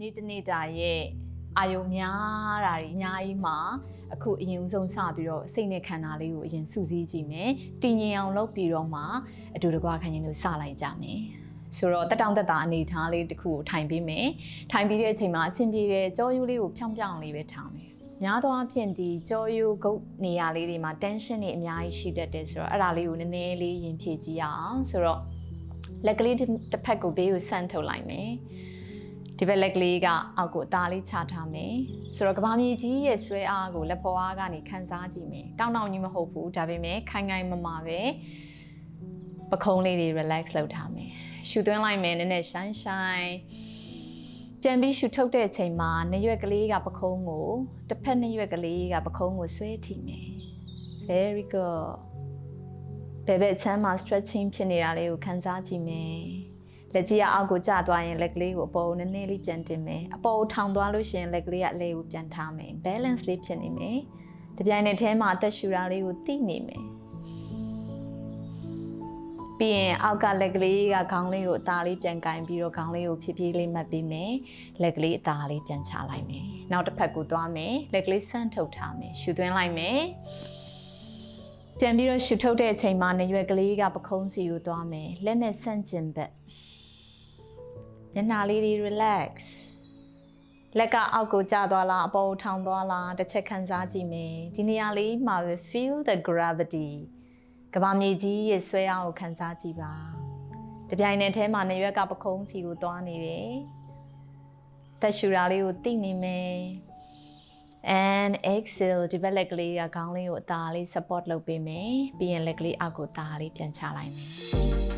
နေ့တစ်နေ့တာရဲ့အာယုံများတာတွေအများကြီးမှာအခုအရင်ဦးဆုံးစပြီးတော့စိတ်နဲ့ခန္ဓာလေးကိုအရင်စုစည်းကြည့်မယ်တည်ငြိမ်အောင်လုပ်ပြီးတော့မှအတူတကွခံရင်လို့စလိုက်ကြမယ်ဆိုတော့တက်တောင့်တက်တာအနေထားလေးတစ်ခုကိုထိုင်ပေးမယ်ထိုင်ပြီးတဲ့အချိန်မှာအဆင်ပြေတဲ့ကြောရိုးလေးကိုဖြောင်းဖြောင်းလေးပဲထားမယ်များသောအားဖြင့်ဒီကြောရိုးဂုတ်နေရာလေးတွေမှာ tension တွေအများကြီးရှိတတ်တယ်ဆိုတော့အဲ့ဒါလေးကိုနည်းနည်းလေးရင်ဖြည့်ကြည့်ရအောင်ဆိုတော့လက်ကလေးတစ်ဖက်ကိုဘေးကိုဆန့်ထုတ်လိုက်မယ် ဒီဘက်လက်ကလေးကအောက်ကိုအသားလေးချထားမယ်ဆိုတော့ကဘာမြေကြီးရဲ့ဆွဲအားကိုလက်ဖော်အားကနေခန်းစားကြည့်မယ်တောင်းတောင်းကြီးမဟုတ်ဘူးဒါပေမဲ့ခိုင်ခိုင်မမာပဲပခုံးလေးတွေ relax လုပ်ထားမယ်ရှူသွင်းလိုက်မယ်နည်းနည်းရှိုင်းရှိုင်းပြန်ပြီးရှူထုတ်တဲ့အချိန်မှာနရွက်ကလေးကပခုံးကိုတစ်ဖက်နရွက်ကလေးကပခုံးကိုဆွဲထိမယ် very good ဘယ်ဘက်ချမ်းမှာ stretching ဖြစ်နေတာလေးကိုခံစားကြည့်မယ် လက်ကြီးကအောက်ကိုကျသွားရင်လက်ကလေးကိုအပေါ်ကိုနည်းနည်းလေးပြန်တင်မယ်အပေါ်ကိုထောင်သွားလို့ရှိရင်လက်ကလေးကအလဲကိုပြန်ထားမယ် balance လေးဖြစ်နေမယ်တပြိုင်နက်တည်းမှာအသက်ရှူတာလေးကိုသိနေမယ်ပြီးရင်အောက်ကလက်ကလေးကခေါင်းလေးကိုအသားလေးပြန်ကင်ပြီးတော့ခေါင်းလေးကိုဖြည်းဖြည်းလေးမှတ်ပေးမယ်လက်ကလေးအသားလေးပြန်ချလိုက်မယ်နောက်တစ်ဖက်ကိုသွားမယ်လက်ကလေးဆန့်ထုတ်ထားမယ်ရှူသွင်းလိုက်မယ်ပြန်ပြီးတော့ရှူထုတ်တဲ့အချိန်မှာနေရွက်ကလေးကပခုံးစီကိုသွားမယ်လက်နဲ့ဆန့်ကျင်ဘက် မျက်နှာလေးတွေ relax လက်ကအောက်ကိုကျသွားလားအပေါ်ကိုထောင်သွားလားတစ်ချက်ခံစားကြည့်မယ်ဒီနေရာလေးမှာပဲ feel the gravity ကဘာမြေကြီးရဲ့ဆွဲအားကိုခံစားကြည့်ပါတပြိုင်နက်တည်းမှာနေရွက်ကပခုံးစီကိုသွားနေတယ်သက်ရှူတာလေးကိုသိနေမယ် and exhale ဒီဘက်လက်ကလေးကခေါင်းလေးကိုအသာလေး support လုပ်ပေးမယ်ပြီးရင်လက်ကလေးအောက်ကိုအသာလေးပြန်ချလိုက်မယ်